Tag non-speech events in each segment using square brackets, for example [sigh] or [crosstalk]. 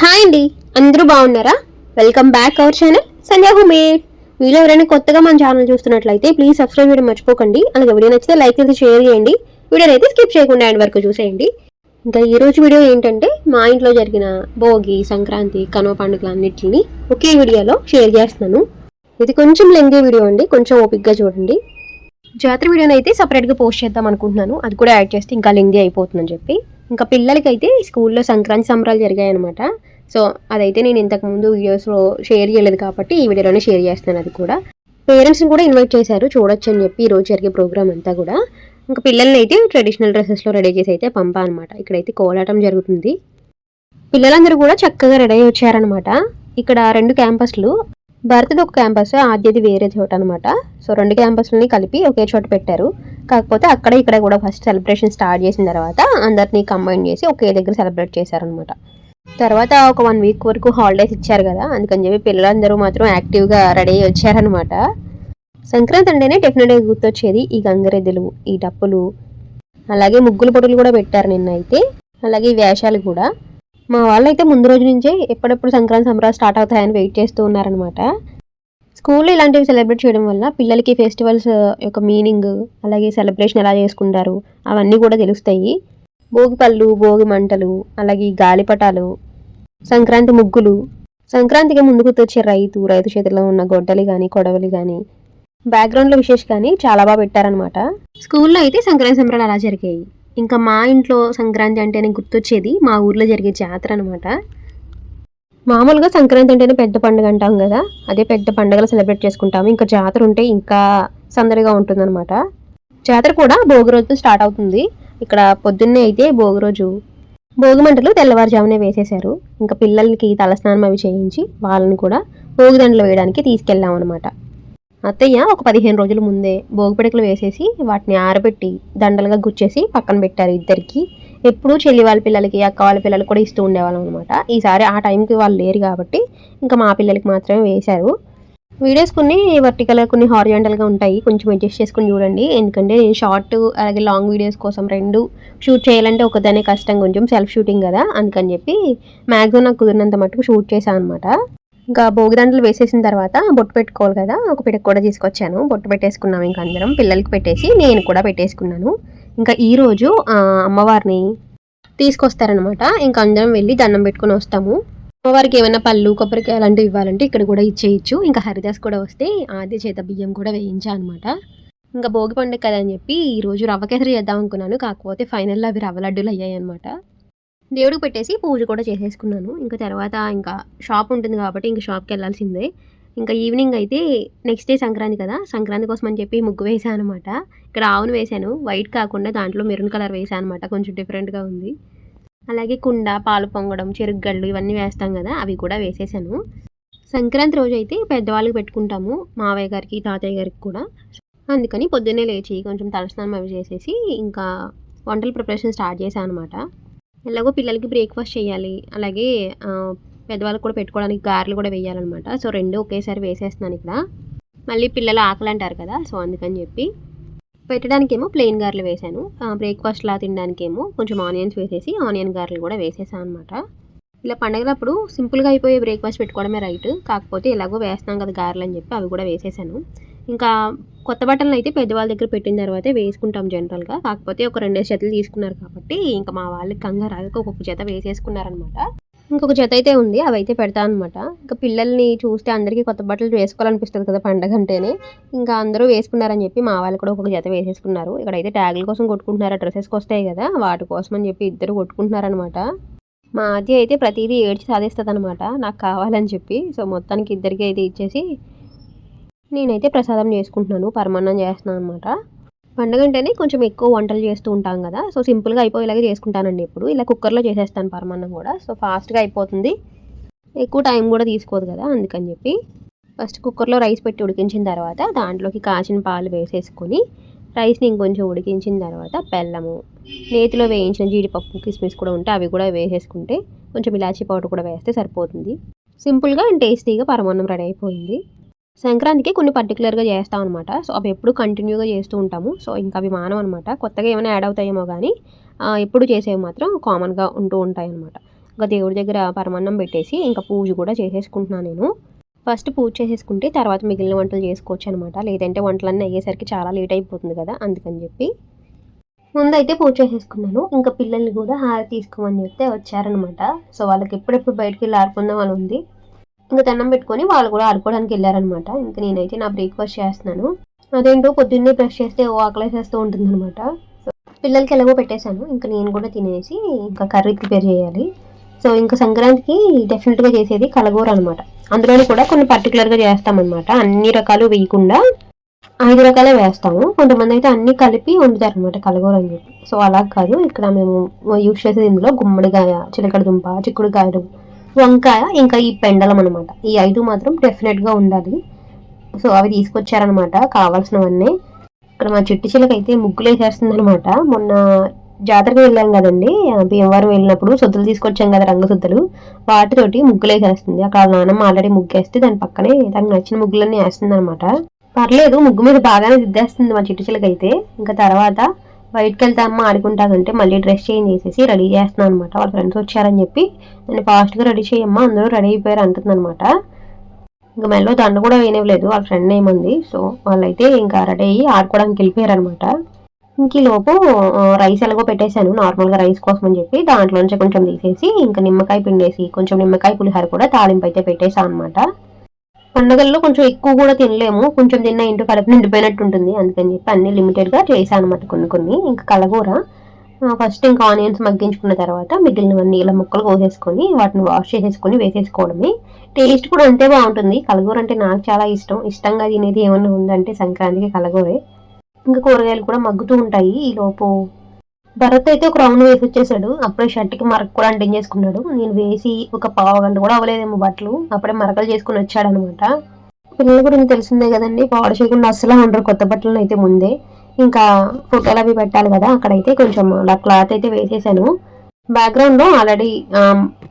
Hi అండి. అందరూ బాగున్నారా? Welcome back our channel Sandhya homemade. మీలో ఎవరైనా కొత్తగా మన ఛానల్ చూస్తున్నట్లయితే ప్లీజ్ సబ్స్క్రైబ్ చేయడం మర్చిపోకండి. అలాగే వీడియో నచ్చితే లైక్ అయితే షేర్ చేయండి. వీడియోని అయితే స్కిప్ చేయకుండా ఎండ్ వరకు చూసేయండి. ఇంకా ఈరోజు వీడియో ఏంటంటే మా ఇంట్లో జరిగిన భోగి సంక్రాంతి కనుమ పండుగలు అన్నిటిని ఒకే వీడియోలో షేర్ చేస్తున్నాను. ఇది కొంచెం లెంగే వీడియో అండి. కొంచెం ఓపిక్గా చూడండి. జాతర వీడియోని అయితే సపరేట్గా పోస్ట్ చేద్దాం అనుకుంటున్నాను. అది కూడా యాడ్ చేస్తే ఇంకా లెంగే అయిపోతుందని చెప్పి. ఇంకా పిల్లలకైతే స్కూల్లో సంక్రాంతి సంబరాలు జరిగాయి అనమాట సో అదైతే నేను ఇంతకు ముందు వీడియోస్లో షేర్ చేయలేదు కాబట్టి ఈ వీడియోలోనే షేర్ చేస్తాను అది కూడా. పేరెంట్స్ని కూడా ఇన్వైట్ చేశారు చూడొచ్చు అని చెప్పి ఈ రోజు జరిగే ప్రోగ్రామ్ అంతా కూడా. ఇంకా పిల్లల్ని అయితే ట్రెడిషనల్ డ్రెస్సెస్లో రెడీ చేసి అయితే పంపా అనమాట ఇక్కడైతే కోలాటం జరుగుతుంది. పిల్లలందరూ కూడా చక్కగా రెడీ అయ్యి వచ్చారనమాట ఇక్కడ రెండు క్యాంపస్లు భరత్ది ఒక క్యాంపస్ ఆద్యది వేరే చోట అనమాట సో రెండు క్యాంపస్లని కలిపి ఒకే చోట పెట్టారు. కాకపోతే అక్కడ ఇక్కడ కూడా ఫస్ట్ సెలబ్రేషన్ స్టార్ట్ చేసిన తర్వాత అందరినీ కంబైన్ చేసి ఒకే దగ్గర సెలబ్రేట్ చేశారనమాట తర్వాత ఒక వన్ వీక్ వరకు హాలిడేస్ ఇచ్చారు కదా అందుకని చెప్పి పిల్లలందరూ మాత్రం యాక్టివ్గా రెడీ అయ్యి వచ్చారనమాట సంక్రాంతి అంటేనే డెఫినెట్గా గుర్తొచ్చేది ఈ గంగరెద్దులు ఈ డప్పులు అలాగే ముగ్గుల పొడులు కూడా పెట్టారు నిన్న అయితే అలాగే వేషాలు కూడా. మా వాళ్ళు అయితే ముందు రోజు నుంచే ఎప్పుడెప్పుడు సంక్రాంతి సంబరాలు స్టార్ట్ అవుతాయని వెయిట్ చేస్తూ ఉన్నారనమాట స్కూల్లో ఇలాంటివి సెలబ్రేట్ చేయడం వల్ల పిల్లలకి ఫెస్టివల్స్ యొక్క మీనింగ్ అలాగే సెలబ్రేషన్ ఎలా చేసుకుంటారు అవన్నీ కూడా తెలుస్తాయి. భోగి పళ్ళు భోగి మంటలు అలాగే గాలిపటాలు సంక్రాంతి ముగ్గులు. సంక్రాంతికి ముందుకు తెచ్చే రైతు రైతు చేతిలో ఉన్న గొడ్డలి కానీ కొడవలి కానీ బ్యాక్గ్రౌండ్లో విశేష కానీ చాలా బాగా పెట్టారనమాట స్కూల్లో అయితే సంక్రాంతి సంబరాలు అలా జరిగాయి. ఇంకా మా ఇంట్లో సంక్రాంతి అంటేనే గుర్తొచ్చేది. మా ఊర్లో జరిగే జాతర అనమాట మామూలుగా సంక్రాంతి అంటేనే పెద్ద పండుగ అంటాం కదా. అదే పెద్ద పండుగలు సెలబ్రేట్ చేసుకుంటాము. ఇంకా జాతర ఉంటే ఇంకా సందడిగా ఉంటుందన్నమాట. జాతర కూడా భోగి రోజు స్టార్ట్ అవుతుంది. ఇక్కడ పొద్దున్నే అయితే భోగి రోజు భోగి మంటలు తెల్లవారుజామునే వేసేశారు. ఇంకా పిల్లలకి తలస్నానం అవి చేయించి వాళ్ళని కూడా భోగి దండలు వేయడానికి తీసుకెళ్ళాం అనమాట అత్తయ్య ఒక పదిహేను రోజుల ముందే భోగి పిడకలు వేసేసి వాటిని ఆరబెట్టి దండలుగా గుచ్చేసి పక్కన పెట్టారు ఇద్దరికి. ఎప్పుడూ చెల్లి వాళ్ళ పిల్లలకి అక్క వాళ్ళ పిల్లలకి కూడా ఇస్తూ ఉండేవాళ్ళం అనమాట ఈసారి ఆ టైంకి వాళ్ళు లేరు కాబట్టి ఇంకా మా పిల్లలకి మాత్రమే వేశారు. వీడియోస్ కొన్ని వర్టికల్ కొన్ని హారిజాంటల్గా ఉంటాయి. కొంచెం అడ్జస్ట్ చేసుకుని చూడండి. ఎందుకంటే నేను షార్ట్ అలాగే లాంగ్ వీడియోస్ కోసం రెండు షూట్ చేయాలంటే ఒకదానే కష్టం. కొంచెం సెల్ఫ్ షూటింగ్ కదా. అందుకని చెప్పి మ్యాక్సిమం నాకు కుదిరినంత మట్టుకు షూట్ చేశాను అనమాట ఇంకా భోగిదండలు వేసేసిన తర్వాత బొట్టు పెట్టుకోవాలి కదా ఒక పిడక కూడా తీసుకొచ్చాను. బొట్టు పెట్టేసుకున్నాం ఇంకా అందరం. పిల్లలకి పెట్టేసి నేను కూడా పెట్టేసుకున్నాను. ఇంకా ఈరోజు అమ్మవారిని తీసుకొస్తారనమాట ఇంకా అందరం వెళ్ళి దండం పెట్టుకొని వస్తాము. అమ్మవారికి ఏమైనా పళ్ళు కొబ్బరికాయ అలాంటివి ఇవ్వాలంటే ఇక్కడ కూడా ఇచ్చేయచ్చు. ఇంకా హరిదాస్ కూడా వస్తే ఆది చేత బియ్యం కూడా వేయించా అనమాట ఇంకా భోగి పండుగ కదా అని చెప్పి ఈరోజు రవ్వ కేసరి చేద్దాం అనుకున్నాను. కాకపోతే ఫైనల్లో అవి రవ్వ లడ్డూలు అయ్యాయి అనమాట దేవుడికి పెట్టేసి పూజ కూడా చేసేసుకున్నాను. ఇంకా తర్వాత ఇంకా షాప్ ఉంటుంది కాబట్టి ఇంకా షాప్కి వెళ్ళాల్సిందే. ఇంకా ఈవినింగ్ అయితే నెక్స్ట్ డే సంక్రాంతి కదా. సంక్రాంతి కోసం అని చెప్పి ముగ్గు వేసాను అనమాట ఇక్కడ ఆవును వేసాను వైట్ కాకుండా దాంట్లో మెరూన్ కలర్ వేసాను అనమాట కొంచెం డిఫరెంట్గా ఉంది. అలాగే కుండ పాలు పొంగడం చెరుగ్గళ్ళు ఇవన్నీ వేస్తాం కదా. అవి కూడా వేసేసాను. సంక్రాంతి రోజు అయితే పెద్దవాళ్ళకి పెట్టుకుంటాము. మావయ్య గారికి తాతయ్య గారికి కూడా. అందుకని పొద్దున్నే లేచి కొంచెం తలస్నానం అవి చేసేసి ఇంకా వంటల ప్రిపరేషన్ స్టార్ట్ చేశాను అనమాట ఎలాగో పిల్లలకి బ్రేక్ఫాస్ట్ చేయాలి. అలాగే పెద్దవాళ్ళకి కూడా పెట్టుకోవడానికి గారెలు కూడా వేయాలన్నమాట. సో రెండు ఒకేసారి వేసేస్తున్నాను ఇక్కడ. మళ్ళీ పిల్లలు ఆకలి అంటారు కదా సో అందుకని చెప్పి. పెట్టడానికేమో ప్లెయిన్ గారెలు వేసాను బ్రేక్ఫాస్ట్లా తినడానికేమో కొంచెం ఆనియన్స్ వేసేసి ఆనియన్ గారెలు కూడా వేసేసాను అనమాట ఇలా పండగలప్పుడు సింపుల్గా అయిపోయే బ్రేక్ఫాస్ట్ పెట్టుకోవడమే రైట్. కాకపోతే ఎలాగో వేస్తాం కదా గారెలు అని చెప్పి అవి కూడా వేసేసాను. ఇంకా కొత్త బట్టలను అయితే పెద్దవాళ్ళ దగ్గర పెట్టిన తర్వాతే వేసుకుంటాం జనరల్గా. కాకపోతే ఒక రెండేసి జతలు తీసుకున్నారు కాబట్టి ఇంకా మా వాళ్ళకి కంగారు ఆగక ఒక్కొక్క జత వేసేసుకున్నారనమాట. ఇంకొక జత అయితే ఉంది. అవి అయితే పెడతా అనమాట ఇంకా పిల్లల్ని చూస్తే అందరికీ కొత్త బట్టలు వేసుకోవాలనిపిస్తుంది కదా పండగ అంటేనే. ఇంకా అందరూ వేసుకున్నారని చెప్పి మా వాళ్ళు కూడా ఒక జత వేసేసుకున్నారు. ఇక్కడైతే ట్యాగుల కోసం కొట్టుకుంటున్నారు. డ్రెస్సెస్కి వస్తాయి కదా. వాటి కోసం అని చెప్పి ఇద్దరు కొట్టుకుంటున్నారనమాట. మా ఆద్య అయితే ప్రతిదీ ఏడ్చి సాధిస్తుంది అనమాట నాకు కావాలని చెప్పి. సో మొత్తానికి ఇద్దరికి అయితే ఇచ్చేసి నేనైతే ప్రసాదం చేసుకుంటున్నాను పరమాన్నం చేస్తున్నాను అనమాట పండుగ అంటేనే కొంచెం ఎక్కువ వంటలు చేస్తూ ఉంటాం కదా సో సింపుల్గా అయిపోయేలాగే చేసుకుంటానండి ఇప్పుడు ఇలా కుక్కర్లో చేసేస్తాను పరమాన్నం కూడా సో ఫాస్ట్గా అయిపోతుంది. ఎక్కువ టైం కూడా తీసుకోదు కదా అందుకని చెప్పి. ఫస్ట్ కుక్కర్లో రైస్ పెట్టి ఉడికించిన తర్వాత దాంట్లోకి కాచిన పాలు వేసేసుకొని రైస్ని ఇంకొంచెం ఉడికించిన తర్వాత బెల్లము నేతిలో వేయించిన జీడిపప్పు కిస్మిస్ కూడా ఉంటే అవి కూడా వేసేసుకుంటే కొంచెం ఇలాచీ పౌడర్ కూడా వేస్తే సరిపోతుంది. సింపుల్గా అండ్ టేస్టీగా పరమాన్నం రెడీ అయిపోయింది. సంక్రాంతికి కొన్ని పర్టికులర్గా చేస్తాం అనమాట సో అవి ఎప్పుడు కంటిన్యూగా చేస్తూ ఉంటాము. సో ఇంకా అవి మానం అనమాట కొత్తగా ఏమైనా యాడ్ అవుతాయేమో కానీ ఎప్పుడు చేసేవి మాత్రం కామన్గా ఉంటూ ఉంటాయి అనమాట ఇంకా దేవుడి దగ్గర పరమాన్నం పెట్టేసి ఇంకా పూజ కూడా చేసేసుకుంటున్నాను నేను. ఫస్ట్ పూజ చేసేసుకుంటే తర్వాత మిగిలిన వంటలు చేసుకోవచ్చు అనమాట లేదంటే వంటలన్నీ అయ్యేసరికి చాలా లేట్ అయిపోతుంది కదా అందుకని చెప్పి. ముందైతే పూజ చేసేసుకున్నాను. ఇంకా పిల్లల్ని కూడా హార తీసుకోమని చెప్తే వచ్చారనమాట సో వాళ్ళకి ఎప్పుడెప్పుడు బయటకు వెళ్ళి ఆడుకుందాం అని ఉంది. ఇంకా దండం పెట్టుకొని వాళ్ళు కూడా ఆడుకోవడానికి వెళ్ళారనమాట ఇంకా నేనైతే నా బ్రేక్ఫాస్ట్ చేస్తున్నాను. అదేంటో పొద్దున్నే బ్రష్ చేస్తే ఓ ఆకలేసేస్తూ ఉంటుంది అనమాట సో పిల్లలకి ఎలాగో పెట్టేశాను. ఇంకా నేను కూడా తినేసి ఇంకా కర్రీ ప్రిపేర్ చేయాలి. సో ఇంకా సంక్రాంతికి డెఫినెట్గా చేసేది కలగూర అనమాట అందులోని కూడా కొన్ని పర్టికులర్గా చేస్తామన్నమాట. అన్ని రకాలు వేయకుండా ఐదు రకాలే వేస్తాము. కొంతమంది అయితే అన్ని కలిపి వండుతారు అనమాట కలగూర అని చెప్పి. సో అలా కాదు. ఇక్కడ మేము యూజ్ చేసేది ఇందులో గుమ్మడికాయ చిలకడ దుంప చిక్కుడుకాయలు వంకాయ ఇంకా ఈ పెండలం అనమాట ఈ ఐదు మాత్రం డెఫినెట్గా ఉండాలి. సో అవి తీసుకొచ్చారనమాట కావాల్సినవన్నీ. ఇక్కడ మా చిట్టి చిలక అయితే ముగ్గులు వేసేస్తుంది అనమాట మొన్న జాతరకు వెళ్ళాం కదండి. భీమవరం వెళ్ళినప్పుడు సుద్దలు తీసుకొచ్చాం కదా రంగు వాటితోటి ముగ్గులు వేసేస్తుంది అక్కడ నాన్నమ్మ ఆల్రెడీ ముగ్గేస్తే దాని పక్కనే దానికి నచ్చిన ముగ్గులన్నీ వేస్తుంది అనమాట పర్లేదు ముగ్గు మీద బాగానే దిద్దేస్తుంది మా చిట్టి చిలక అయితే ఇంకా తర్వాత బయటకు వెళ్తామా అమ్మ ఆడుకుంటానంటే మళ్ళీ డ్రెస్ చేంజ్ చేసేసి రెడీ చేస్తున్నాను అనమాట వాళ్ళ ఫ్రెండ్స్ వచ్చారని చెప్పి నేను ఫాస్ట్గా రెడీ చేయమ్మా అందరూ రెడీ అయిపోయారు అంటుందన్నమాట. ఇంకా మెల్లో దండ కూడా వేయనివ్వలేదు వాళ్ళ ఫ్రెండ్ ఏముంది సో వాళ్ళైతే ఇంకా రెడీ అయ్యి ఆడుకోవడానికి వెళ్ళిపోయారు అనమాట ఇంక లోపు రైస్ ఎలాగో పెట్టేశాను నార్మల్గా రైస్ కోసం అని చెప్పి దాంట్లోంచి కొంచెం తీసేసి ఇంకా నిమ్మకాయ పిండేసి కొంచెం నిమ్మకాయ పులిహార కూడా తాలింపు అయితే పెట్టేశాను అనమాట పండుగల్లో కొంచెం ఎక్కువ కూడా తినలేము. కొంచెం తిన్న ఇంటి కడుపు నిండిపోయినట్టు ఉంటుంది అందుకని చెప్పి అన్ని లిమిటెడ్గా చేశాను అనమాట కొన్ని కొన్ని. ఇంకా కలగూర. ఫస్ట్ ఇంకా ఆనియన్స్ మగ్గించుకున్న తర్వాత మిగిలినవన్నీ ఇలా ముక్కలు కోసేసుకొని వాటిని వాష్ చేసేసుకొని వేసేసుకోవడమే. టేస్ట్ కూడా అంతే బాగుంటుంది. కలగూర అంటే నాకు చాలా ఇష్టం. ఇష్టంగా తినేది ఏమన్నా ఉందంటే సంక్రాంతికి కలగూరే. ఇంకా కూరగాయలు కూడా మగ్గుతూ ఉంటాయి. ఈ లోపు భరత్ అయితే ఒక రౌండ్ వేసి వచ్చేసాడు. అప్పుడే షర్ట్కి మరక కూడా అంటింగ్ చేసుకున్నాడు. నేను వేసి ఒక పావు గంట కూడా అవ్వలేదేమో బట్టలు. అప్పుడే మరకలు చేసుకుని వచ్చాడు అనమాట పిల్లల గురించి తెలిసిందే కదండి. పాడు చేయకుండా అస్సలు ఉండరు. కొత్త బట్టలను అయితే ముందే. ఇంకా ఫోటోలు అవి పెట్టాలి కదా. అక్కడైతే కొంచెం అలా క్లాత్ అయితే వేసేసాను. బ్యాక్గ్రౌండ్లో ఆల్రెడీ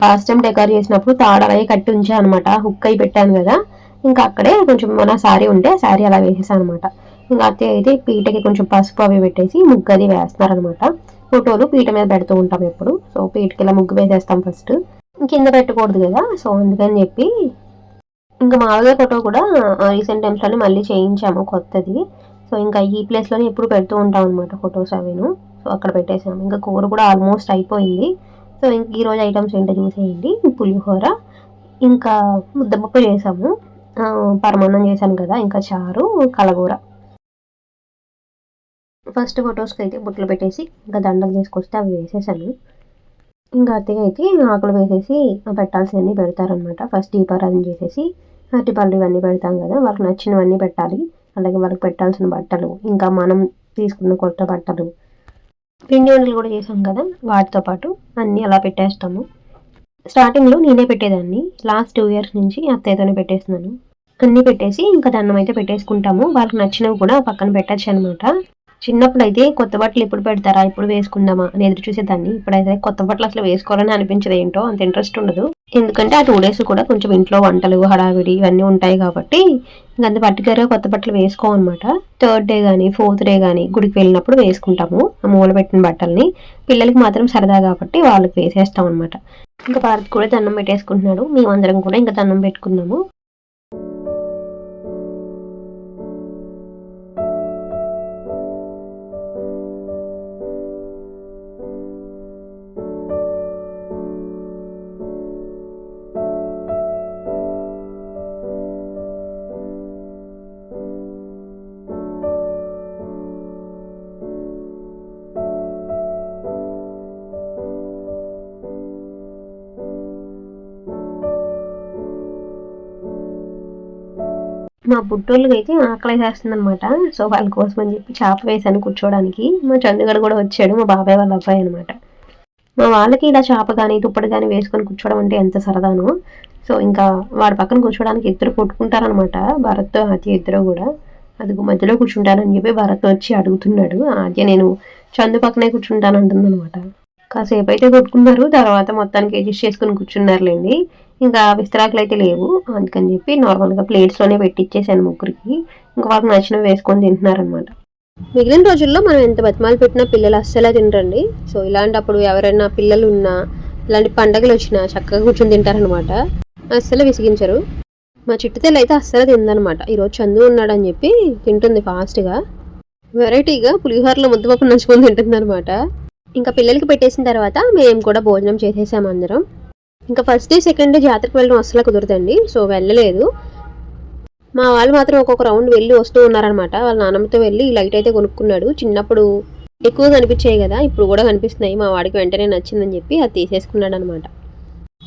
ఫస్ట్ టైం డెకర్ చేసినప్పుడు తాడు అలాగే కట్టి ఉంచాను అనమాట హుక్ అయి పెట్టాను కదా. ఇంకా అక్కడే కొంచెం మన శారీ ఉంటే శారీ అలా వేసేసాను అనమాట ఇంకా అత్తయ్య అయితే పీటకి కొంచెం పసుపు అవి పెట్టేసి ముగ్గు అది వేస్తున్నారనమాట. ఫోటోలు పీట మీద పెడుతూ ఉంటాం ఎప్పుడు. సో పీటకి ఇలా ముగ్గు వేసేస్తాం ఫస్ట్. కింద పెట్టకూడదు కదా. సో అందుకని చెప్పి ఇంకా మామూలుగా ఫోటో కూడా రీసెంట్ టైమ్స్లోనే మళ్ళీ చేయించాము కొత్తది. సో ఇంకా ఈ ప్లేస్లోనే ఎప్పుడు పెడుతూ ఉంటాం అనమాట ఫొటోస్ అవిను. సో అక్కడ పెట్టేసాము. ఇంకా కూర కూడా ఆల్మోస్ట్ అయిపోయింది. సో ఇంక ఈరోజు ఐటమ్స్ ఏంటో చూసేయండి. పులిహోర ఇంకా ముద్దపప్పు చేసాము. పరమాన్నం చేశాను కదా ఇంకా చారు కలగూర. ఫస్ట్ ఫొటోస్కి అయితే బుట్టలు పెట్టేసి ఇంకా దండలు తీసుకొస్తే అవి వేసేసాను. ఇంకా అత్తగా అయితే ఆకులు వేసేసి పెట్టాల్సినవన్నీ పెడతారనమాట ఫస్ట్ దీపారాధన చేసేసి అరటిపళ్ళు ఇవన్నీ పెడతాం కదా వాళ్ళకి నచ్చినవన్నీ పెట్టాలి. అలాగే వాళ్ళకి పెట్టాల్సిన బట్టలు ఇంకా మనం తీసుకున్న కొత్త బట్టలు పిండి వంటలు కూడా చేసాం కదా వాటితో పాటు అన్నీ అలా పెట్టేస్తాము. స్టార్టింగ్లో నేనే పెట్టేదాన్ని. లాస్ట్ టూ ఇయర్స్ నుంచి అత్తయ్యతోనే పెట్టేస్తున్నాను. అన్నీ పెట్టేసి ఇంకా దండం అయితే పెట్టేసుకుంటాము. వాళ్ళకి నచ్చినవి కూడా పక్కన పెట్టచ్చు అనమాట చిన్నప్పుడు అయితే కొత్త బట్టలు ఎప్పుడు పెడతారా? ఇప్పుడు వేసుకుందామా? అని ఎదురు చూసేదాన్ని. ఇప్పుడైతే కొత్త బట్టలు అసలు వేసుకోవాలని అనిపించదు ఏంటో అంత ఇంట్రెస్ట్ ఉండదు. ఎందుకంటే ఆ టూ డేస్ కూడా కొంచెం ఇంట్లో వంటలు హడావిడి ఇవన్నీ ఉంటాయి కాబట్టి ఇంకంత పర్టికులర్గా కొత్త బట్టలు వేసుకోమన్నమాట థర్డ్ డే కానీ ఫోర్త్ డే కానీ గుడికి వెళ్ళినప్పుడు వేసుకుంటాము ఆ మూల పెట్టిన బట్టల్ని. పిల్లలకి మాత్రం సరదా కాబట్టి వాళ్ళకి వేసేస్తాం అనమాట ఇంకా భారత్ కూడా దండం పెట్టేసుకుంటున్నాడు. మేమందరం కూడా ఇంకా దండం పెట్టుకున్నాము మా బుట్టోళ్ళకి అయితే ఆకలి వేస్తుంది అనమాట సో వాళ్ళ కోసం అని చెప్పి చేప వేసాను కూర్చోవడానికి. మా చందుగడు కూడా వచ్చాడు మా బాబాయ్ వాళ్ళ అబ్బాయి అనమాట మా వాళ్ళకి ఇలా చేప కానీ తుప్పటి కానీ వేసుకొని కూర్చోవడం అంటే ఎంత సరదానో. సో ఇంకా వాడి పక్కన కూర్చోవడానికి ఇద్దరు కొట్టుకుంటారనమాట భరత్ ఆద్య ఇద్దరు కూడా. అది మధ్యలో కూర్చుంటానని చెప్పి భరత్ వచ్చి అడుగుతున్నాడు. ఆద్య నేను చందు పక్కనే కూర్చుంటాను అంటుంది అనమాట కాసేపు అయితే కొట్టుకున్నారు తర్వాత మొత్తానికి అడ్జస్ట్ చేసుకుని కూర్చున్నారులేండి. ఇంకా విస్తరాకులు అయితే లేవు. అందుకని చెప్పి నార్మల్గా ప్లేట్స్లోనే పెట్టించేసాను ముగ్గురికి. ఇంకా వాళ్ళకి నచ్చినవి వేసుకొని తింటున్నారనమాట మిగిలిన రోజుల్లో మనం ఎంత బతిమాలు పెట్టినా పిల్లలు అస్సలే తినరండి. సో ఇలాంటప్పుడు ఎవరైనా పిల్లలు ఉన్నా ఇలాంటి పండగలు వచ్చినా చక్కగా కూర్చొని తింటారనమాట అస్సలు విసిగించరు. మా చిట్టుతెల్లు అయితే అస్సలు తిందనమాట ఈరోజు చందు ఉన్నాడని చెప్పి తింటుంది ఫాస్ట్గా. వెరైటీగా పులిహోరలో ముద్దపప్పు నంచుకొని తింటుంది అనమాట ఇంకా పిల్లలకి పెట్టేసిన తర్వాత మేము కూడా భోజనం చేసేసాము అందరం. ఇంకా ఫస్ట్ డే సెకండ్ డే జాతరకు వెళ్ళడం అస్సలు కుదరదండి. సో వెళ్ళలేదు. మా వాళ్ళు మాత్రం ఒక్కొక్క రౌండ్ వెళ్ళి వస్తూ ఉన్నారనమాట వాళ్ళ నాన్నమ్మతో వెళ్ళి లైట్ అయితే కొనుక్కున్నాడు. చిన్నప్పుడు ఎక్కువ కనిపించాయి కదా ఇప్పుడు కూడా కనిపిస్తున్నాయి. మా వాడికి వెంటనే నచ్చిందని చెప్పి అది తీసేసుకున్నాడు అనమాట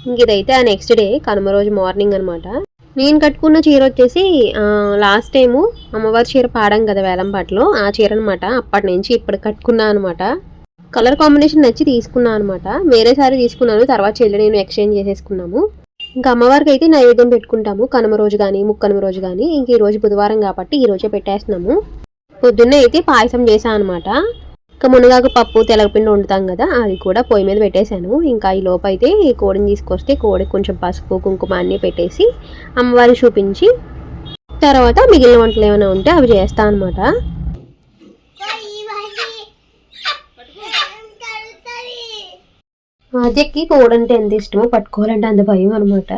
ఇంక ఇదైతే ఆ నెక్స్ట్ డే కనుమ రోజు మార్నింగ్ అనమాట నేను కట్టుకున్న చీర వచ్చేసి లాస్ట్ టైము అమ్మవారి చీర పాడాం కదా వేలంపాటలో. ఆ చీర అనమాట అప్పటి నుంచి ఇప్పుడు కట్టుకున్నా అనమాట కలర్ కాంబినేషన్ నచ్చి తీసుకున్నాను అనమాట వేరే సారీ తీసుకున్నాను తర్వాత చెల్లి నేను ఎక్స్చేంజ్ చేసేసుకున్నాము. ఇంకా అమ్మవారికి అయితే నైవేద్యం పెట్టుకుంటాము కనుమ రోజు కానీ ముక్కనుమ రోజు కానీ ఇంక ఈ రోజు బుధవారం కాబట్టి ఈ రోజే పెట్టేస్తున్నాము. పొద్దున్నే అయితే పాయసం చేశాను అనమాట ఇంకా మునగాకు పప్పు తెలగపిండి వండుతాం కదా అది కూడా పొయ్యి మీద పెట్టేశాను. ఇంకా ఈ లోపు అయితే ఈ కోడిని తీసుకొస్తే కోడికి కొంచెం పసుపు కుంకుమ అన్నీ పెట్టేసి అమ్మవారికి చూపించి తర్వాత మిగిలిన వంటలు ఏమైనా ఉంటే అవి చేస్తాను అనమాట ఆద్యకి కోడంటే ఎంత ఇష్టమో పట్టుకోవాలంటే అంత భయం అనమాట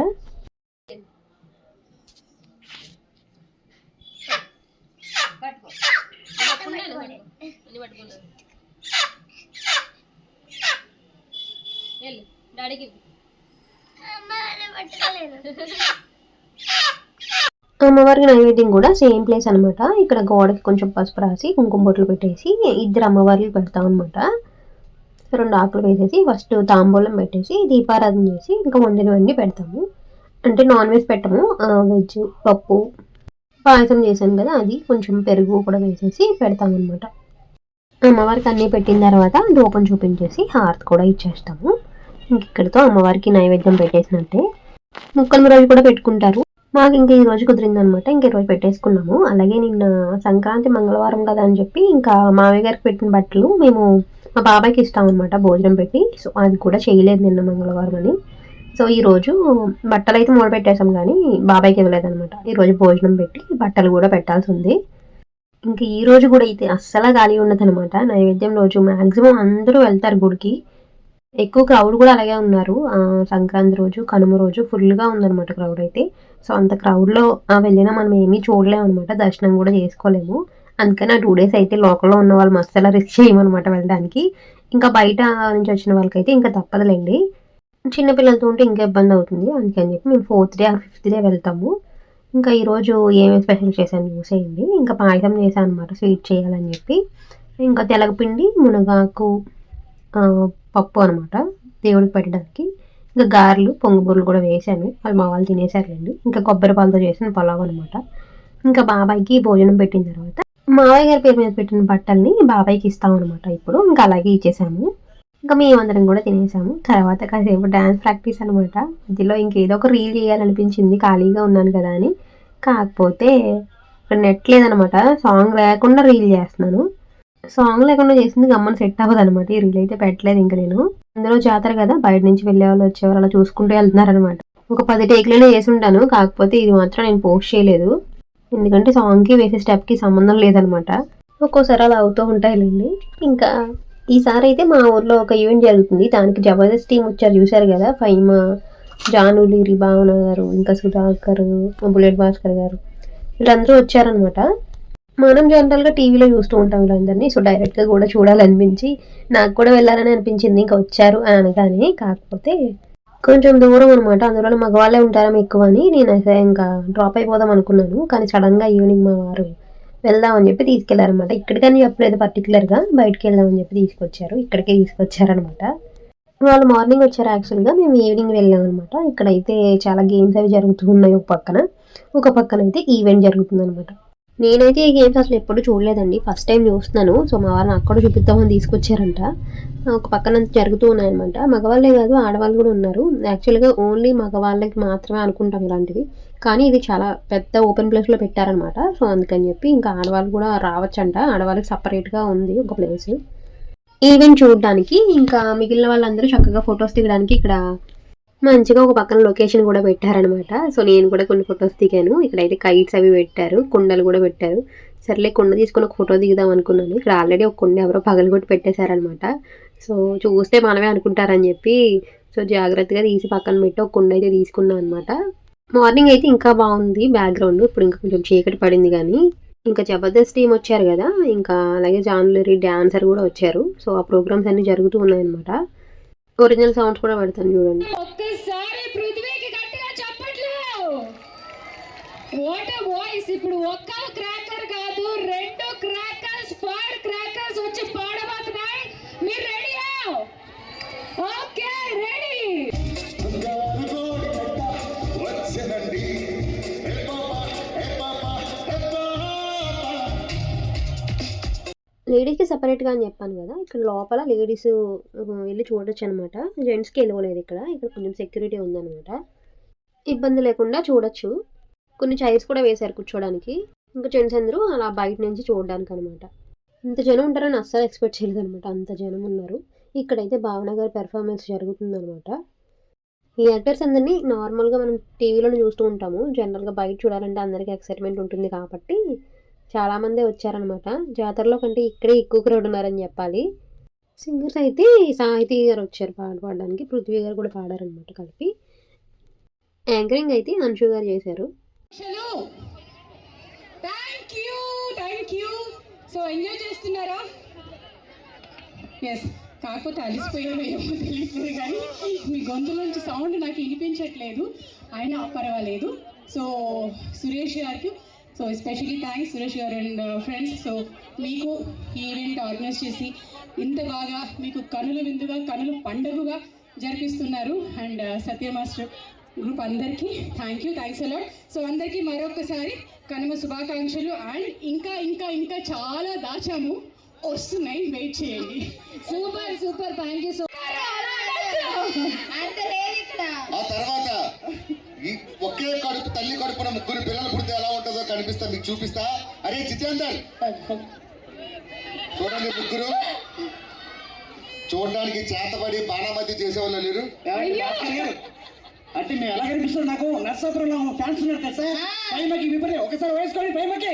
అమ్మవారికి నైవేద్యం కూడా సేమ్ ప్లేస్ అనమాట ఇక్కడ గోడకి కొంచెం పసుపు రాసి కుంకుమ బొట్లు పెట్టేసి ఇద్దరు అమ్మవార్లు పెడతాం అనమాట రెండు ఆకులు వేసేసి ఫస్ట్ తాంబూలం పెట్టేసి దీపారాధన చేసి ఇంకా వండినవన్నీ పెడతాము. అంటే నాన్ వెజ్ పెట్టము. వెజ్ పప్పు పాయసం చేశాను కదా అది కొంచెం పెరుగు కూడా వేసేసి పెడతామన్నమాట. అమ్మవారికి అన్నీ పెట్టిన తర్వాత దూపం చూపించేసి హారతి కూడా ఇచ్చేస్తాము. ఇంక ఇక్కడితో అమ్మవారికి నైవేద్యం పెట్టేసినట్టే. ముక్కలు రోజు కూడా పెట్టుకుంటారు. మాకు ఇంకా ఈ రోజు కుదిరిందనమాట ఇంక ఈ రోజు పెట్టేసుకున్నాము. అలాగే నిన్న సంక్రాంతి మంగళవారం కదా అని చెప్పి ఇంకా మామయ్య గారికి పెట్టిన బట్టలు మేము మా బాబాయ్కి ఇష్టం అనమాట భోజనం పెట్టి. సో అది కూడా చేయలేదు నిన్న మంగళవారం అని. సో ఈరోజు బట్టలు అయితే మూడ పెట్టేసాం కానీ బాబాయ్కి ఇవ్వలేదనమాట ఈరోజు భోజనం పెట్టి బట్టలు కూడా పెట్టాల్సి ఉంది. ఇంకా ఈ రోజు కూడా అయితే అస్సలు ఖాళీ ఉన్నదనమాట నైవేద్యం రోజు మ్యాక్సిమం అందరూ వెళ్తారు గుడికి. ఎక్కువ క్రౌడ్ కూడా అలాగే ఉన్నారు. సంక్రాంతి రోజు కనుమ రోజు ఫుల్గా ఉందన్నమాట క్రౌడ్ అయితే. సో అంత క్రౌడ్లో వెళ్ళినా మనం ఏమీ చూడలేము అనమాట దర్శనం కూడా చేసుకోలేము. అందుకని ఆ టూ డేస్ అయితే లోకల్లో ఉన్న వాళ్ళు మస్తు రిస్క్ చేయమన్నమాట వెళ్ళడానికి. ఇంకా బయట నుంచి వచ్చిన వాళ్ళకైతే ఇంకా తప్పదులేండి. చిన్నపిల్లలతో ఉంటే ఇంకా ఇబ్బంది అవుతుంది. అందుకని చెప్పి మేము fourth day or fifth day వెళ్తాము. ఇంకా ఈరోజు ఏమేమి స్పెషల్ చేశాను చూసేయండి ఇంకా పాయసం చేశాను అనమాట స్వీట్ చేయాలని చెప్పి. ఇంకా తెలగపిండి మునగాకు పప్పు అనమాట దేవుడికి పెట్టడానికి. ఇంకా గారెలు పొంగుబూరలు కూడా వేసాను వాళ్ళు మా వాళ్ళు తినేసారులేండి. ఇంకా కొబ్బరి పాలతో చేసిన పొలావ్ అనమాట ఇంకా బాబాయ్కి భోజనం పెట్టిన తర్వాత మావయ్య గారి పేరు మీద పెట్టిన బట్టల్ని బాబాయ్కి ఇస్తాం అనమాట ఇప్పుడు. ఇంకా అలాగే ఇచ్చేసాము. ఇంకా మేమందరం కూడా తినేసాము. తర్వాత కాసేపు డ్యాన్స్ ప్రాక్టీస్ అనమాట మధ్యలో ఇంకేదో ఒక రీల్ చేయాలనిపించింది. ఖాళీగా ఉన్నాను కదా అని. కాకపోతే నెట్ లేదనమాట సాంగ్ లేకుండా రీల్ చేస్తున్నాను. సాంగ్ లేకుండా చేసింది గమ్మని సెట్ అవ్వదు అనమాట ఈ రీల్ అయితే పెట్టలేదు ఇంకా నేను. అందులో జాతర కదా. బయట నుంచి వెళ్ళే వాళ్ళు వచ్చేవారు అలా చూసుకుంటూ వెళ్తున్నారనమాట ఒక పది టేక్లోనే చేసి ఉంటాను. కాకపోతే ఇది మాత్రం నేను పోస్ట్ చేయలేదు. ఎందుకంటే సాంగ్కి వేసే స్టెప్కి సంబంధం లేదనమాట. ఒక్కోసారి అలా అవుతూ ఉంటాయిలేండి. ఇంకా ఈసారి అయితే మా ఊర్లో ఒక ఈవెంట్ జరుగుతుంది. దానికి జబర్దస్త్ టీం వచ్చారు చూశారు కదా? ఫైమ్ జానులీరి భావన గారు ఇంకా సుధాకర్ బుల్లెట్ భాస్కర్ గారు. వీళ్ళందరూ వచ్చారనమాట. మనం జనరల్గా టీవీలో చూస్తూ ఉంటాం వీళ్ళందరినీ. సో డైరెక్ట్గా కూడా చూడాలనిపించి నాకు కూడా వెళ్ళాలని అనిపించింది. ఇంకా వచ్చారు అని అనగానే కాకపోతే కొంచెం దూరం అనమాట అందువల్ల మగవాళ్ళే ఉంటారేమో ఎక్కువ అని నేను అయితే ఇంకా డ్రాప్ అయిపోదాం అనుకున్నాను. కానీ సడన్గా ఈవినింగ్ మా వారు వెళ్దామని చెప్పి తీసుకెళ్ళారనమాట ఇక్కడికని చెప్పలేదు పర్టికులర్గా బయటకు వెళ్దామని చెప్పి తీసుకొచ్చారు. ఇక్కడికే తీసుకొచ్చారనమాట వాళ్ళు మార్నింగ్ వచ్చారు యాక్చువల్గా మేము ఈవినింగ్ వెళ్ళాం అనమాట ఇక్కడైతే చాలా గేమ్స్ అవి జరుగుతూ ఉన్నాయి ఒక పక్కన. ఒక పక్కన అయితే ఈవెంట్ జరుగుతుంది అనమాట నేనైతే ఈ గేమ్స్ అసలు ఎప్పుడు చూడలేదండి. ఫస్ట్ టైం చూస్తున్నాను. సో మా వారిని అక్కడ చూపిద్దామని తీసుకొచ్చారంట. ఒక పక్కన జరుగుతూ ఉన్నాయన్నమాట. మగవాళ్ళే కాదు ఆడవాళ్ళు కూడా ఉన్నారు. యాక్చువల్గా ఓన్లీ మగవాళ్ళకి మాత్రమే అనుకుంటాం ఇలాంటివి. కానీ ఇది చాలా పెద్ద ఓపెన్ ప్లేస్లో పెట్టారనమాట సో అందుకని చెప్పి ఇంకా ఆడవాళ్ళు కూడా రావచ్చంట. ఆడవాళ్ళకి సపరేట్గా ఉంది ఒక ప్లేస్ ఈవెంట్ చూడడానికి ఇంకా మిగిలిన వాళ్ళందరూ చక్కగా ఫొటోస్ దిగడానికి ఇక్కడ మంచిగా ఒక పక్కన లొకేషన్ కూడా పెట్టారనమాట. సో నేను కూడా కొన్ని ఫొటోస్ దిగాను. ఇక్కడైతే కైట్స్ అవి పెట్టారు. కుండలు కూడా పెట్టారు. సర్లే కుండ తీసుకొని ఒక ఫోటో దిగుదాం అనుకున్నాను. ఇక్కడ ఆల్రెడీ ఒక కుండ ఎవరో పగలగొట్టి పెట్టేశారనమాట. సో చూస్తే మనమే అనుకుంటారని చెప్పి సో జాగ్రత్తగా తీసి పక్కన పెట్టి ఒక కుండ అయితే తీసుకున్నాను అనమాట. మార్నింగ్ అయితే ఇంకా బాగుంది బ్యాక్గ్రౌండ్ ఇప్పుడు ఇంకా కొంచెం చీకటి పడింది కానీ. ఇంకా జబర్దస్త్ టీం వచ్చారు కదా. ఇంకా అలాగే జాన్లరీ డాన్సర్ కూడా వచ్చారు. సో ఆ ప్రోగ్రామ్స్ అన్ని జరుగుతూ ఉన్నాయన్నమాట. ఒరిజినల్ సౌండ్స్ కూడా పెడతాను చూడండి. ఒక్కసారి పృథ్వీకి గట్టిగా చెప్పట్లు వాట్ వాయిస్ ఇప్పుడు ఒక్క లేడీస్కి సపరేట్గా అని చెప్పాను కదా ఇక్కడ లోపల లేడీస్ వెళ్ళి చూడొచ్చు అనమాట జెంట్స్కి వెళ్ళలేదు ఇక్కడ ఇక్కడ కొంచెం సెక్యూరిటీ ఉందన్నమాట ఇబ్బంది లేకుండా చూడొచ్చు. కొన్ని చైర్స్ కూడా వేశారు కూర్చోడానికి. ఇంకా జెంట్స్ అందరూ అలా బయట నుంచి చూడడానికి అనమాట ఇంత జనం ఉంటారని అస్సలు ఎక్స్పెక్ట్ చేయలేదు అనమాట అంత జనం ఉన్నారు. ఇక్కడైతే భావన గారి పెర్ఫార్మెన్స్ జరుగుతుందనమాట. ఈ యాక్టర్స్ అందరినీ నార్మల్గా మనం టీవీలో చూస్తూ ఉంటాము. జనరల్గా బయట చూడాలంటే అందరికీ ఎక్సైట్మెంట్ ఉంటుంది కాబట్టి చాలామంది వచ్చారనమాట జాతరలో కంటే ఇక్కడే ఎక్కువ క్రౌడ్ ఉన్నారని చెప్పాలి. సింగర్స్ అయితే సాహితీ గారు వచ్చారు పాట పాడడానికి. పృథ్వీ గారు కూడా పాడారనమాట కలిపి. యాంకరింగ్ అయితే అంశు గారు చేశారు. థ్యాంక్ యూ సో ఎంజాయ్ చేస్తున్నారా? ఎస్ కాకపోతే అలిసిపోయామో ఏమో తెలియట్లేదు కానీ మీ గొంతులోంచి సౌండ్ నాకు వినిపించట్లేదు. అయినా పర్వాలేదు. సో సురేష్ గారికి సో ఎస్పెషలీ థ్యాంక్స్ సురేష్ గారు అండ్ ఫ్రెండ్స్ సో మీకు ఈ ఈవెంట్ ఆర్గనైజ్ చేసి ఇంత బాగా మీకు కనుల విందుగా కనుల పండుగగా జరిపిస్తున్నారు. అండ్ సత్య మాస్టర్ గ్రూప్ అందరికీ thank you thanks a lot so అందరికీ మరొకసారి కనుమ శుభాకాంక్షలు. అండ్ ఇంకా ఇంకా ఇంకా చాలా దాచాము. వస్తున్నాయి. వెయిట్ చేయండి. Super super thank you so ఆ తర్వాత ఒకే కడుపు తల్లి కడుపున ముగ్గురు పిల్లలు కనిపిస్తా మీకు చూపిస్తా. అరే జితేందర్ చూడండి ముగ్గురు. చూడడానికి చేతబడి బాణామతి చేసేవాళ్ళు లేరు. అంటే మేము ఎలా కనిపిస్తుంది నాకు? నర్సాపురంలో ఫ్యాన్స్ ఉన్నారు తెలుసా? పైమకి విపరీ ఒకసారి వేసుకోండి పైమకి.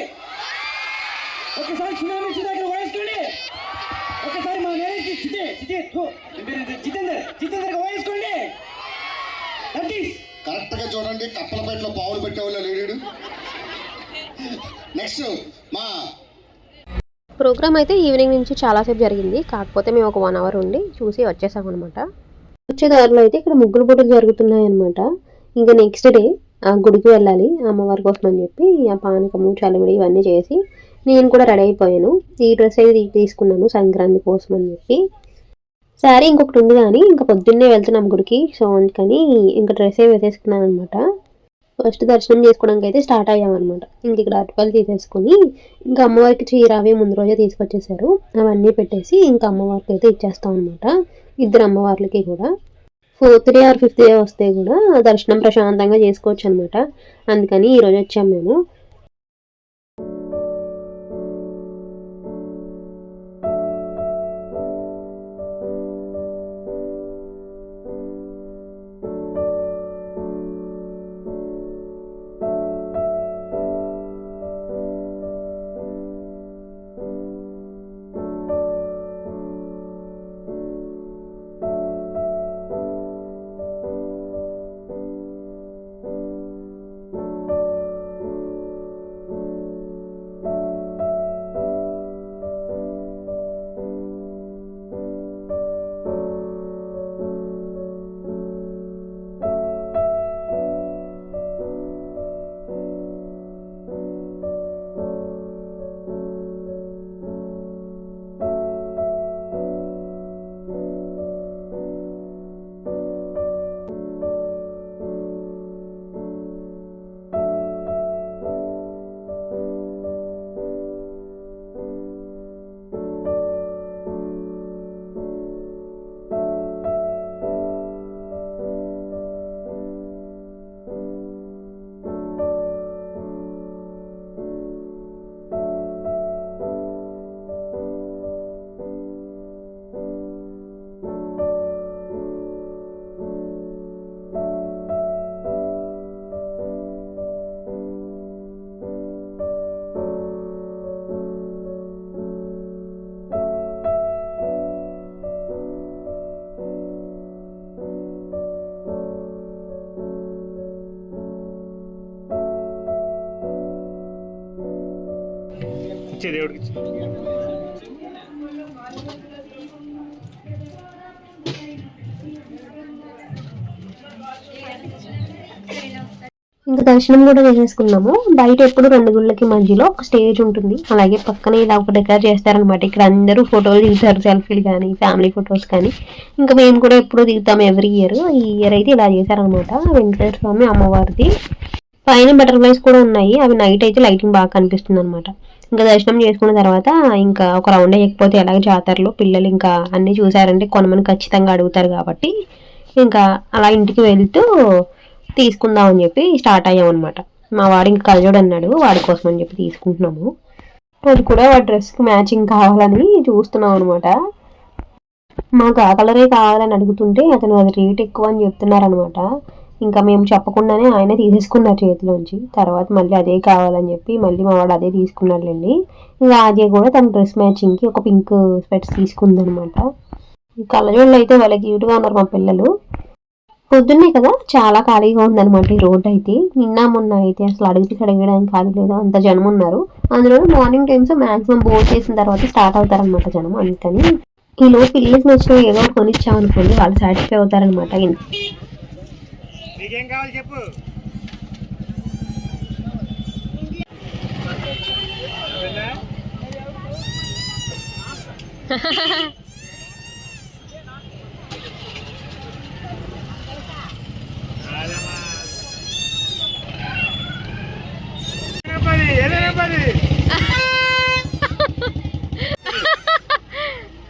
ఒకసారి సునామీ సుధాకర్ వేసుకోండి ఒకసారి మా నేరేసి చితే చితే? జితేందర్. జితేందర్ వేసుకోండి కరెక్ట్గా చూడండి కప్పలపేటలో పావులు పెట్టేవాళ్ళు లేడు. నెక్స్ట్ మా. ప్రోగ్రామ్ అయితే ఈవినింగ్ నుంచి చాలాసేపు జరిగింది. కాకపోతే మేము ఒక వన్ అవర్ ఉండి చూసి వచ్చేసాం అనమాట వచ్చే దారిలో అయితే ఇక్కడ ముగ్గురు పూటలు జరుగుతున్నాయి అనమాట ఇంకా నెక్స్ట్ డే ఆ గుడికి వెళ్ళాలి అమ్మవారి కోసం అని చెప్పి ఆ పానకము చలిమిడి ఇవన్నీ చేసి నేను కూడా రెడీ అయిపోయాను. ఈ డ్రెస్ అయితే తీసుకున్నాను సంక్రాంతి కోసం అని చెప్పి. శారీ ఇంకొకటి ఉంది కానీ ఇంకా పొద్దున్నే వెళ్తున్నాం గుడికి సో అందుకని ఇంకా డ్రెస్ వేసేసుకున్నాను అనమాట ఫస్ట్ దర్శనం చేసుకోవడానికి అయితే స్టార్ట్ అయ్యామన్నమాట. ఇంక ఇక్కడ అటుపల్లి తీసేసుకొని ఇంకా అమ్మవారికి చీర అవి ముందు రోజే తీసుకొచ్చేసారు. అవన్నీ పెట్టేసి ఇంకా అమ్మవారికి అయితే ఇచ్చేస్తాం అనమాట ఇద్దరు అమ్మవార్లకి కూడా. Fourth day or fifth day వస్తే కూడా దర్శనం ప్రశాంతంగా చేసుకోవచ్చు అనమాట అందుకని ఈరోజు వచ్చాం మేము. ఇంకా దర్శనం కూడా చేసేసుకున్నాము. బయట ఎప్పుడు రెండు గుళ్ళకి మధ్యలో ఒక స్టేజ్ ఉంటుంది. అలాగే పక్కనే ఇలా ఒక డెకరేట్ చేస్తారనమాట ఇక్కడ అందరూ ఫోటోలు దిగుతారు సెల్ఫీలు కానీ ఫ్యామిలీ ఫొటోస్ కానీ. ఇంకా మేము కూడా ఎప్పుడు దిగుతాం ఎవ్రీ ఇయర్. ఈ ఇయర్ అయితే ఇలా చేశారనమాట వెంకటేశ్వర స్వామి అమ్మవారిది. పైన బటర్ఫ్లైస్ కూడా ఉన్నాయి. అవి నైట్ అయితే లైటింగ్ బాగా కనిపిస్తుంది అనమాట ఇంకా దర్శనం చేసుకున్న తర్వాత ఇంకా ఒక రౌండ్ అయ్యకపోతే ఎలాగ జాతరలో పిల్లలు ఇంకా అన్ని చూసారంటే కొనమని ఖచ్చితంగా అడుగుతారు కాబట్టి ఇంకా అలా ఇంటికి వెళ్తూ తీసుకుందాం అని చెప్పి స్టార్ట్ అయ్యాం అనమాట మా వాడు ఇంకా కలజోడు అన్నాడు వాడి కోసం అని చెప్పి తీసుకుంటున్నాము. అది కూడా వాడి డ్రెస్కి మ్యాచింగ్ కావాలని చూస్తున్నాం అనమాట మాకు ఆ కలరే కావాలని అడుగుతుంటే అతను అది రేట్ ఎక్కువ అని చెప్తున్నారనమాట ఇంకా మేము చెప్పకుండానే ఆయనే తీసేసుకున్నారు చేతిలోంచి. తర్వాత మళ్ళీ అదే కావాలని చెప్పి మళ్ళీ మా వాడు అదే తీసుకున్నాడులేండి ఇంకా అదే కూడా తన డ్రెస్ మ్యాచింగ్కి ఒక పింక్ స్పెట్స్ తీసుకుందనమాట. కళ్ళజోళ్ళు అయితే వాళ్ళకి క్యూట్గా ఉన్నారు మా పిల్లలు. పొద్దున్నే కదా చాలా ఖాళీగా ఉందన్నమాట ఈ రోడ్ అయితే. నిన్న మొన్న అయితే అసలు అడిగితే అడగడానికి ఖాళీ లేదు అంత జనం ఉన్నారు. అందులో మార్నింగ్ టైమ్స్ మాక్సిమం బోర్ చేసిన తర్వాత స్టార్ట్ అవుతారనమాట జనం అందుకని. ఈ పిల్లలకి నచ్చిన ఏదో కొనిచ్చామనుకోండి వాళ్ళు సాటిస్ఫై అవుతారనమాట. నీకేం కావాలి చెప్పు.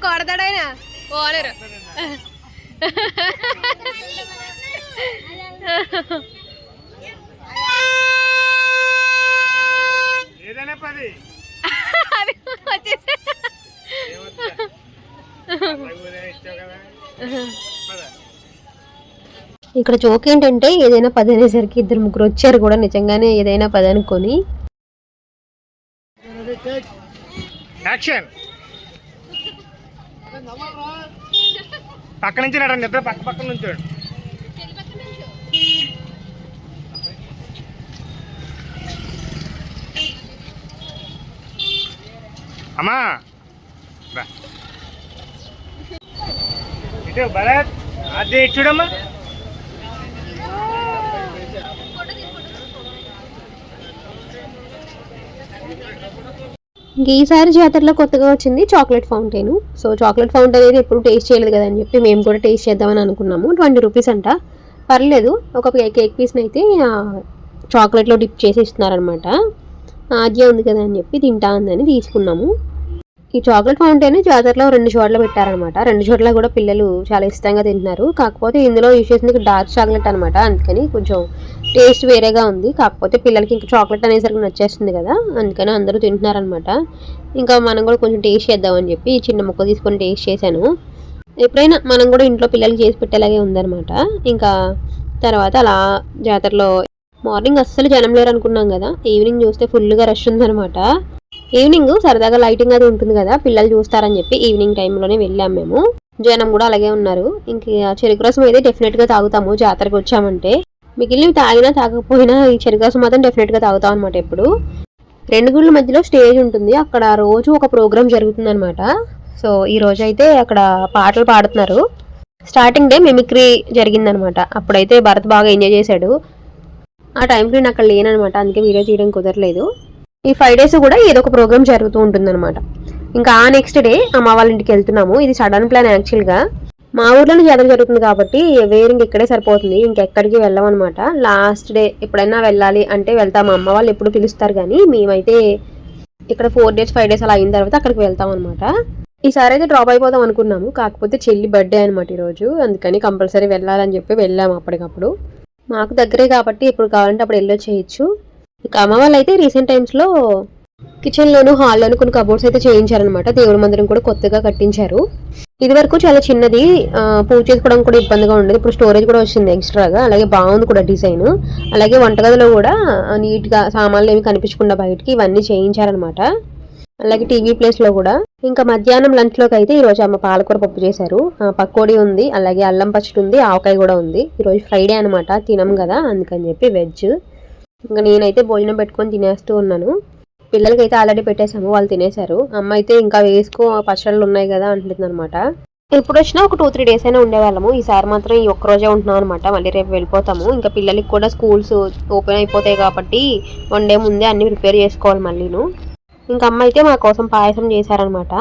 కొడతాడైనా ఓలేరు [laughs] ఏదైనా పది. వచ్చేసి. ఇక్కడ జోక్ ఏంటంటే ఏదైనా పది అనేసరికి ఇద్దరు ముగ్గురు వచ్చారు కూడా నిజంగానే ఏదైనా పది అనుకొని. యాక్షన్ పక్క నుంచి నడండి ఇద్దరు పక్క పక్క నుంచోండి అమ్మా. ఇటు భరత్ అదే చూడమ్మా. ఈసారి జాతరలో కొత్తగా వచ్చింది chocolate fountain so chocolate fountain అనేది ఎప్పుడు టేస్ట్ చేయలేదు కదా అని చెప్పి మేము కూడా టేస్ట్ చేద్దామని అనుకున్నాము. ట్వంటీ రూపీస్ అంట. పర్లేదు ఒక కేక్ కేక్ పీస్ని అయితే చాక్లెట్లో డిప్ చేసి ఇస్తున్నారనమాట ఆద్య ఉంది కదా అని చెప్పి తింటా ఉందని తీసుకున్నాము. ఈ చాక్లెట్ ఫౌంటైన్ జాతరలో రెండు చోట్ల పెట్టారనమాట. రెండు చోట్ల కూడా పిల్లలు చాలా ఇష్టంగా తింటున్నారు. కాకపోతే ఇందులో యూస్ చేసింది డార్క్ చాక్లెట్ అనమాట. అందుకని కొంచెం టేస్ట్ వేరేగా ఉంది. కాకపోతే పిల్లలకి ఇంకా చాక్లెట్ అనేసరికి నచ్చేస్తుంది కదా. అందుకని అందరూ తింటున్నారనమాట. ఇంకా మనం కూడా కొంచెం టేస్ట్ చేద్దామని చెప్పి చిన్న ముక్క తీసుకొని టేస్ట్ చేశాను. ఎప్పుడైనా మనం కూడా ఇంట్లో పిల్లలకి చేసి పెట్టేలాగే ఉందన్నమాట ఇంకా తర్వాత అలా జాతరలో మార్నింగ్ అస్సలు జనం లేరు అనుకున్నాం కదా. ఈవినింగ్ చూస్తే ఫుల్గా రష్ ఉందనమాట ఈవినింగ్ సరదాగా లైటింగ్ అది ఉంటుంది కదా పిల్లలు చూస్తారని చెప్పి ఈవినింగ్ టైంలోనే వెళ్ళాం మేము. జనం కూడా అలాగే ఉన్నారు. ఇంక చెరుకు రసం అయితే డెఫినెట్గా తాగుతాము జాతరకు వచ్చామంటే. మిగిలినవి తాగినా తాగకపోయినా ఈ చెరుకు రసం మాత్రం డెఫినెట్గా తాగుతాం అనమాట ఎప్పుడు. రెండు గుళ్ళ మధ్యలో స్టేజ్ ఉంటుంది. అక్కడ రోజు ఒక ప్రోగ్రామ్ జరుగుతుంది అనమాట సో ఈ రోజు అయితే అక్కడ పాటలు పాడుతున్నారు. స్టార్టింగ్ డే మిమిక్రీ జరిగిందనమాట అప్పుడైతే భరత్ బాగా ఎంజాయ్ చేశాడు. ఆ టైంకి నేను అక్కడ లేననమాట. అందుకే వీడియో తీయడం కుదరలేదు. ఈ ఫైవ్ డేస్ కూడా ఏదో ఒక ప్రోగ్రామ్ జరుగుతూ ఉంటుందన్నమాట. ఇంకా ఆ నెక్స్ట్ డే అమ్మ వాళ్ళ ఇంటికి వెళ్తున్నాము. ఇది సడన్ ప్లాన్ యాక్చువల్గా మా ఊర్లోనే జాతర జరుగుతుంది కాబట్టి వేరింగ్ ఇక్కడే సరిపోతుంది. ఇంకెక్కడికి వెళ్ళమన్నమాట. లాస్ట్ డే ఎప్పుడైనా వెళ్ళాలి అంటే వెళ్తాము అమ్మ వాళ్ళు ఎప్పుడు పిలుస్తారు కానీ మేమైతే ఇక్కడ ఫోర్ డేస్ ఫైవ్ డేస్ అలా అయిన తర్వాత అక్కడికి వెళ్తాం అనమాట ఈసారి అయితే డ్రాప్ అయిపోదాం అనుకున్నాము. కాకపోతే చెల్లి బర్త్డే అనమాట ఈరోజు. అందుకని కంపల్సరీ వెళ్ళాలని చెప్పి వెళ్ళాము అప్పటికప్పుడు. మాకు దగ్గరే కాబట్టి ఎప్పుడు కావాలంటే అప్పుడు వెళ్ళొచ్చేయచ్చు ఇక అమ్మ వాళ్ళు అయితే రీసెంట్ టైమ్స్లో కిచెన్లోను హాల్లోను కొన్ని కబోర్డ్స్ అయితే చేయించారనమాట దేవుడి మందిరం కూడా కొత్తగా కట్టించారు. ఇది వరకు చాలా చిన్నది. పూజ చేసుకోవడం కూడా ఇబ్బందిగా ఉండేది. ఇప్పుడు స్టోరేజ్ కూడా వచ్చింది ఎక్స్ట్రాగా అలాగే బాగుంది కూడా డిజైన్ అలాగే వంటగదిలో కూడా నీట్గా సామాన్లు ఏమి కనిపించకుండా బయటికి ఇవన్నీ చేయించారనమాట అలాగే టీవీ ప్లేస్లో కూడా. ఇంకా మధ్యాహ్నం లంచ్లోకి అయితే ఈరోజు అమ్మ పాలకూర పప్పు చేశారు. పకోడీ ఉంది అలాగే అల్లం పచ్చడి ఉంది ఆవకాయ కూడా ఉంది. ఈరోజు ఫ్రైడే అనమాట తినం కదా అందుకని చెప్పి వెజ్. ఇంకా నేనైతే భోజనం పెట్టుకొని తినేస్తూ ఉన్నాను. పిల్లలకైతే ఆల్రెడీ పెట్టేశాము వాళ్ళు తినేశారు. అమ్మ అయితే ఇంకా వేసుకో పచ్చళ్ళు ఉన్నాయి కదా అంటుంది అనమాట ఎప్పుడు వచ్చినా ఒక టూ త్రీ డేస్ అయినా ఉండేవాళ్ళము. ఈసారి మాత్రం ఈ ఒక్క రోజే ఉంటున్నాం అనమాట మళ్ళీ రేపు వెళ్ళిపోతాము. ఇంకా పిల్లలకి కూడా స్కూల్స్ ఓపెన్ అయిపోతాయి కాబట్టి వన్ డే ముందే అన్ని ప్రిపేర్ చేసుకోవాలి మళ్ళీను. ఇంకా అమ్మ అయితే మా కోసం పాయసం చేశారనమాట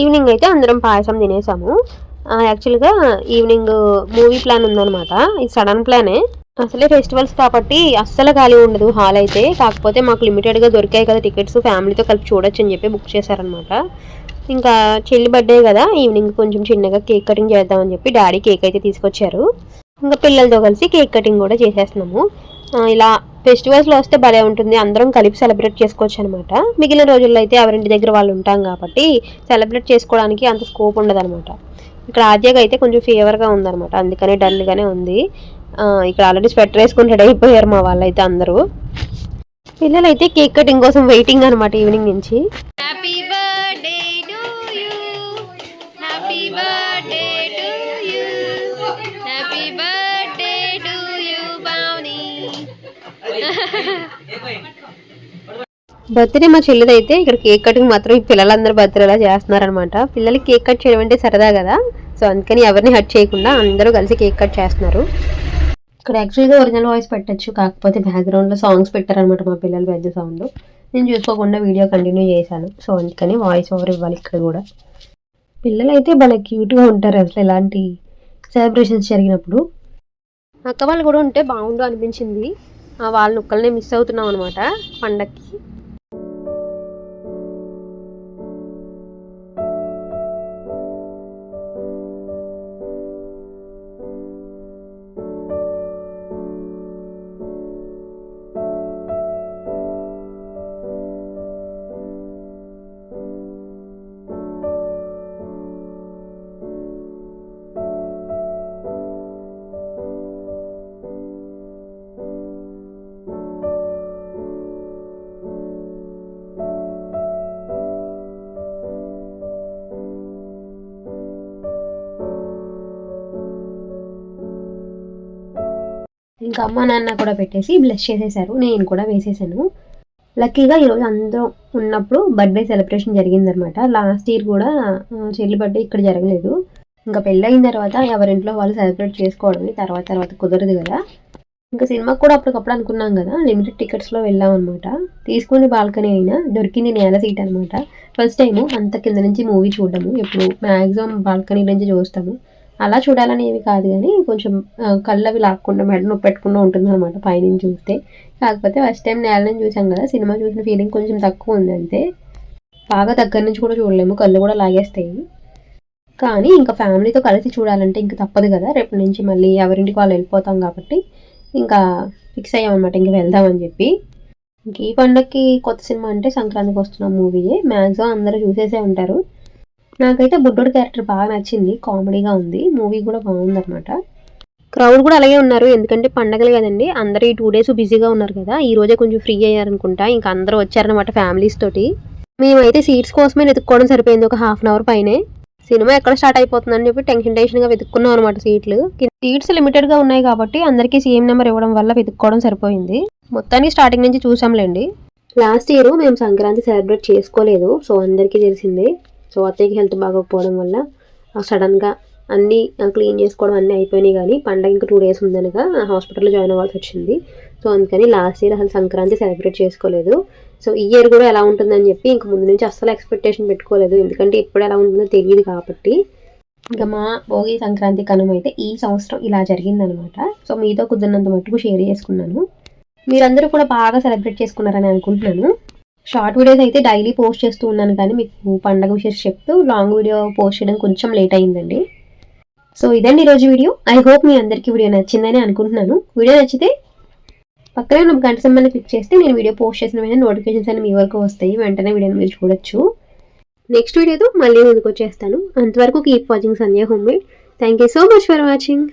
ఈవినింగ్ అయితే అందరం పాయసం తినేసాము. యాక్చువల్గా ఈవినింగ్ మూవీ ప్లాన్ ఉందనమాట ఇది సడన్ ప్లానే అసలే ఫెస్టివల్స్ కాబట్టి అస్సలు ఖాళీ ఉండదు హాల్ అయితే. కాకపోతే మాకు లిమిటెడ్గా దొరికాయి కదా టికెట్స్ ఫ్యామిలీతో కలిపి చూడొచ్చు అని చెప్పి బుక్ చేశారనమాట ఇంకా చెల్లి బర్త్డే కదా. ఈవినింగ్ కొంచెం చిన్నగా కేక్ కటింగ్ చేద్దామని చెప్పి డాడీ కేక్ అయితే తీసుకొచ్చారు. ఇంకా పిల్లలతో కలిసి కేక్ కటింగ్ కూడా చేసేస్తున్నాము. ఇలా ఫెస్టివల్స్లో వస్తే భలే ఉంటుంది. అందరం కలిపి సెలబ్రేట్ చేసుకోవచ్చు అనమాట మిగిలిన రోజుల్లో అయితే ఎవరింటి దగ్గర వాళ్ళు ఉంటాం కాబట్టి సెలబ్రేట్ చేసుకోవడానికి అంత స్కోప్ ఉండదు ఇక్కడ ఆద్యగా అయితే కొంచెం ఫీవర్గా ఉందన్నమాట. అందుకనే డల్గానే ఉంది. ఇక్కడ ఆల్రెడీ స్వెటర్ వేసుకుని రెడీ అయిపోయారు మా వాళ్ళైతే అందరూ. పిల్లలైతే కేక్ కటింగ్ కోసం వెయిటింగ్ అనమాట ఈవినింగ్ నుంచి. బర్త్డే మా చెల్లిదైతే ఇక్కడ కేక్ కటింగ్ మాత్రం ఈ పిల్లలందరూ బర్త్డే అలా చేస్తున్నారనమాట పిల్లలకి కేక్ కట్ చేయడం అంటే సరదా కదా? సో అందుకని ఎవరిని హట్ చేయకుండా అందరూ కలిసి కేక్ కట్ చేస్తున్నారు. ఇక్కడ యాక్చువల్గా ఒరిజినల్ వాయిస్ పెట్టచ్చు కాకపోతే బ్యాక్గ్రౌండ్లో సాంగ్స్ పెట్టారనమాట మా పిల్లలు పెద్ద సౌండ్ నేను చూసుకోకుండా వీడియో కంటిన్యూ చేశాను. సో అందుకని వాయిస్ ఓవర్ ఇవ్వాలి ఇక్కడ కూడా. పిల్లలు అయితే భలే క్యూట్గా ఉంటారు అసలు ఇలాంటి సెలబ్రేషన్స్ జరిగినప్పుడు. అక్క వాళ్ళు కూడా ఉంటే బాగుండు అనిపించింది. వాళ్ళ వాళ్ళని ఒక్కళ్ళనే మిస్ అవుతున్నాం అనమాట పండక్కి. ఇంకా అమ్మ నాన్న కూడా పెట్టేసి బ్లెస్ చేసేసారు. నేను కూడా వేసేసాను. లక్కీగా ఈరోజు అందరం ఉన్నప్పుడు బర్త్డే సెలబ్రేషన్ జరిగిందనమాట లాస్ట్ ఇయర్ కూడా చెల్లి బర్త్డే ఇక్కడ జరగలేదు. ఇంకా పెళ్ళయిన తర్వాత ఎవరింట్లో వాళ్ళు సెలబ్రేట్ చేసుకోవడమే తర్వాత తర్వాత కుదరదు కదా. ఇంకా సినిమాకి కూడా అప్పటికప్పుడు అనుకున్నాం కదా. లిమిటెడ్ టికెట్స్లో వెళ్ళాం అనమాట తీసుకుని బాల్కనీ అయినా దొరికింది నేల సీట్ అనమాట ఫస్ట్ టైం అంత కింద నుంచి మూవీ చూడడము. ఎప్పుడు మ్యాక్సిమం బాల్కనీ నుంచి చూస్తాము. అలా చూడాలని ఏమి కాదు కానీ కొంచెం కళ్ళవి లాక్కుండా మెడ నొప్పి పెట్టుకుండా ఉంటుంది అనమాట పైనుంచి చూస్తే. కాకపోతే ఫస్ట్ టైం నేలని చూసాం కదా సినిమా చూసిన ఫీలింగ్ కొంచెం తక్కువ ఉంది అంతే. బాగా దగ్గర నుంచి కూడా చూడలేము కళ్ళు కూడా లాగేస్తాయి. కానీ ఇంకా ఫ్యామిలీతో కలిసి చూడాలంటే ఇంకా తప్పదు కదా రేపు నుంచి మళ్ళీ ఎవరింటికి వాళ్ళు వెళ్ళిపోతాం కాబట్టి ఇంకా ఫిక్స్ అయ్యామన్నమాట ఇంక వెళ్దామని చెప్పి. ఇంక ఈ పండగకి కొత్త సినిమా అంటే సంక్రాంతికి వస్తున్న మూవీయే మ్యాక్సిమం అందరూ చూసేసే ఉంటారు. నాకైతే బుడ్డోడు క్యారెక్టర్ బాగా నచ్చింది. కామెడీగా ఉంది. మూవీ కూడా బాగుందన్నమాట. క్రౌడ్ కూడా అలాగే ఉన్నారు. ఎందుకంటే పండగలు కదండి. అందరూ ఈ టూ డేస్ బిజీగా ఉన్నారు కదా. ఈ రోజే కొంచెం ఫ్రీ అయ్యారనుకుంటా. ఇంకా అందరూ వచ్చారనమాట ఫ్యామిలీస్ తోటి. మేమైతే సీట్స్ కోసమే వెతుక్కోవడం సరిపోయింది. ఒక హాఫ్ అన్ అవర్ పైనే. సినిమా ఎక్కడ స్టార్ట్ అయిపోతుందని చెప్పి టెన్షన్ టెన్షన్గా వెతుక్కున్నాం అనమాట సీట్లు. సీట్స్ లిమిటెడ్గా ఉన్నాయి కాబట్టి అందరికీ సేమ్ నెంబర్ ఇవ్వడం వల్ల వెతుక్కోవడం సరిపోయింది. మొత్తానికి స్టార్టింగ్ నుంచి చూసాంలేండి. లాస్ట్ ఇయర్ మేము సంక్రాంతి సెలబ్రేట్ చేసుకోలేదు. సో అందరికీ తెలిసిందే. సో అత్తయ్యకి హెల్త్ బాగోకపోవడం వల్ల సడన్గా అన్నీ క్లీన్ చేసుకోవడం అన్నీ అయిపోయినాయి కానీ పండగ ఇంకా టూ డేస్ ఉందనగా హాస్పిటల్లో జాయిన్ అవ్వాల్సి వచ్చింది. సో అందుకని లాస్ట్ ఇయర్ అసలు సంక్రాంతి సెలబ్రేట్ చేసుకోలేదు. సో ఈ ఇయర్ కూడా ఎలా ఉంటుందని చెప్పి ఇంక ముందు నుంచి అస్సలు ఎక్స్పెక్టేషన్ పెట్టుకోలేదు. ఎందుకంటే ఎప్పుడు ఎలా ఉంటుందో తెలియదు కాబట్టి. ఇంకా మా భోగి సంక్రాంతి కనుమ అయితే ఈ సంవత్సరం ఇలా జరిగిందనమాట. సో మీతో కుదిరినంత మట్టుకు షేర్ చేసుకున్నాను. మీరందరూ కూడా బాగా సెలబ్రేట్ చేసుకున్నారని అనుకుంటున్నాను. షార్ట్ వీడియోస్ అయితే డైలీ పోస్ట్ చేస్తూ ఉన్నాను కానీ మీకు పండగ విషయం చెప్తూ లాంగ్ వీడియో పోస్ట్ చేయడం కొంచెం లేట్ అయిందండి. సో ఇదండి ఈరోజు వీడియో. ఐ హోప్ మీ అందరికీ వీడియో నచ్చిందని అనుకుంటున్నాను. వీడియో నచ్చితే పక్కనే ఉన్న గంట సంబంధం క్లిక్ చేస్తే నేను వీడియో పోస్ట్ చేసిన వెంటనే నోటిఫికేషన్స్ అన్ని మీ వరకు వస్తాయి. వెంటనే వీడియోని మీరు చూడొచ్చు. నెక్స్ట్ వీడియోతో మళ్ళీ ముందుకు వచ్చేస్తాను. అంతవరకు keep watching Sandhya homemade thank you so much for watching